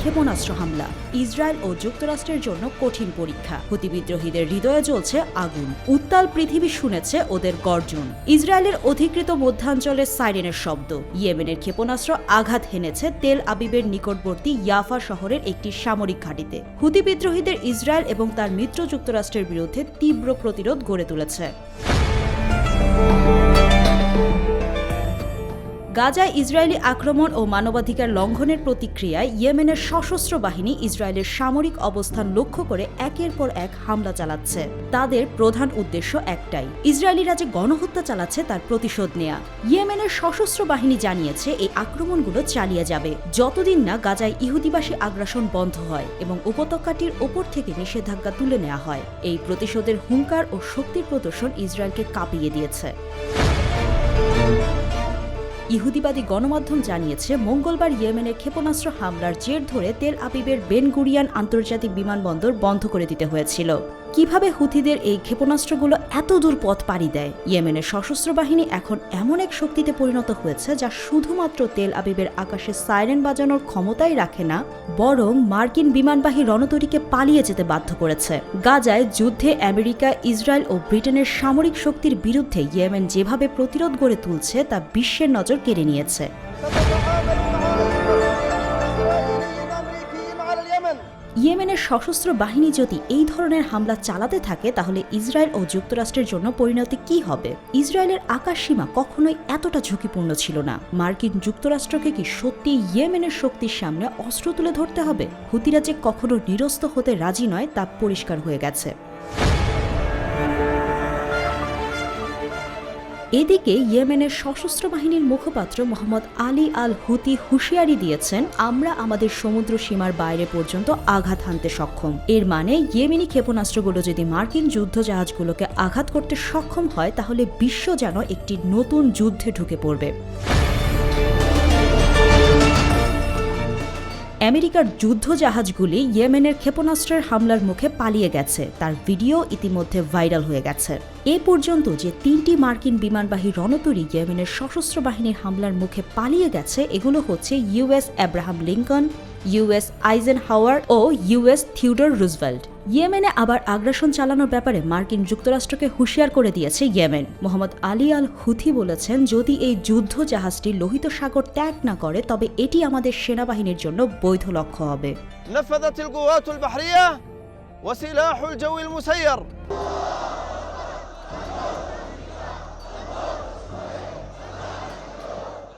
ক্ষেপণাস্ত্র হামলা। ইসরায়েল ও যুক্তরাষ্ট্রের জন্য কঠিন পরীক্ষা। হুতি বিদ্রোহীদের হৃদয়ে জ্বলছে আগুন। উত্তাল পৃথিবী শুনেছে ওদের গর্জন। ইসরায়েলের অধিকৃত মধ্যাঞ্চলের সাইরেনের শব্দ। ইয়েমেনের ক্ষেপণাস্ত্র আঘাত হেনেছে তেল আবিবের নিকটবর্তী ইয়াফা শহরের একটি সামরিক ঘাঁটিতে। হুতি বিদ্রোহীদের ইসরায়েল এবং তার মিত্র যুক্তরাষ্ট্রের বিরুদ্ধে তীব্র প্রতিরোধ গড়ে তুলেছে। গাজায় ইসরায়েলি আক্রমণ ও মানবাধিকার লঙ্ঘনের প্রতিক্রিয়ায় ইয়েমেনের সশস্ত্র বাহিনী ইসরায়েলের সামরিক অবস্থান লক্ষ্য করে একের পর এক হামলা চালাচ্ছে। তাদের প্রধান উদ্দেশ্য একটাই। ইসরায়েলিরা যে গণহত্যা চালাচ্ছে তার প্রতিশোধ নেয়া। ইয়েমেনের সশস্ত্র বাহিনী জানিয়েছে এই আক্রমণগুলো চালিয়ে যাবে। যতদিন না গাজায় ইহুদিবাসী আগ্রাসন বন্ধ হয় এবং উপত্যকাটির ওপর থেকে নিষেধাজ্ঞা তুলে নেওয়া হয়, এই প্রতিশোধের হুঙ্কার ও শক্তির প্রদর্শন ইসরায়েলকে কাঁপিয়ে দিয়েছে। ইহুদিবাদী গণমাধ্যম জানিয়েছে, মঙ্গলবার ইয়েমেনের ক্ষেপণাস্ত্র হামলার জের ধরে তেল আবিবের বেনগুরিয়ান আন্তর্জাতিক বিমানবন্দর বন্ধ করে দিতে হয়েছিল। কীভাবে হুথিদের এই ক্ষেপণাস্ত্রগুলো এত দূর পথ পাড়ি দেয়? ইয়েমেনের সশস্ত্র বাহিনী এখন এমন এক শক্তিতে পরিণত হয়েছে যা শুধুমাত্র তেল আবিবের আকাশে সাইরেন বাজানোর ক্ষমতাই রাখে না, বরং মার্কিন বিমানবাহী রণতরীকে পালিয়ে যেতে বাধ্য করেছে। গাজায় যুদ্ধে আমেরিকা, ইসরায়েল ও ব্রিটেনের সামরিক শক্তির বিরুদ্ধে ইয়েমেন যেভাবে প্রতিরোধ গড়ে তুলছে তা বিশ্বের নজর কেড়ে নিয়েছে। ইয়েমেনের সশস্ত্র বাহিনী যদি এই ধরনের হামলা চালাতে থাকে, তাহলে ইসরায়েল ও যুক্তরাষ্ট্রের জন্য পরিণতি কি হবে? ইসরায়েলের আকাশ সীমা কখনোই এতটা ঝুঁকিপূর্ণ ছিল না। মার্কিন যুক্তরাষ্ট্রকে কি সত্যি ইয়েমেনের শক্তির সামনে অস্ত্র তুলে ধরতে হবে? হুতিরা যে কখনো নিরস্ত হতে রাজি নয়, তা পরিষ্কার হয়ে গেছে। এদিকে ইয়েমেনের সশস্ত্র বাহিনীর মুখপাত্র মোহাম্মদ আলী আল হুতি হুঁশিয়ারি দিয়েছেন, আমরা আমাদের সমুদ্র সীমার বাইরে পর্যন্ত আঘাত হানতে সক্ষম। এর মানে ইয়েমেনি ক্ষেপণাস্ত্রগুলো যদি মার্কিন যুদ্ধজাহাজগুলোকে আঘাত করতে সক্ষম হয়, তাহলে বিশ্ব যেন একটি নতুন যুদ্ধে ঢুকে পড়বে। আমেরিকার যুদ্ধজাহাজগুলি ইয়েমেনের ক্ষেপণাস্ত্রের হামলার মুখে পালিয়ে গেছে। তার ভিডিও ইতিমধ্যে ভাইরাল হয়ে গেছে। এ পর্যন্ত যে তিনটি মার্কিন বিমানবাহী রণতরী ইয়েমেনের সশস্ত্র বাহিনীর হামলার মুখে পালিয়ে গেছে, এগুলো হচ্ছে US Abraham Lincoln US Eisenhower ও ইউএস থিউডর রুজভেল্ট। ইয়েমেনে আবার আগ্রাসন চালানোর ব্যাপারে মার্কিন যুক্তরাষ্ট্রকে হুঁশিয়ার করে দিয়েছে Yemen. Mohammed Ali al Houthi বলেছেন, যদি এই যুদ্ধ জাহাজটি লোহিত সাগর ত্যাগ না করে, তবে এটি আমাদের সেনাবাহিনীর জন্য বৈধ লক্ষ্য হবে।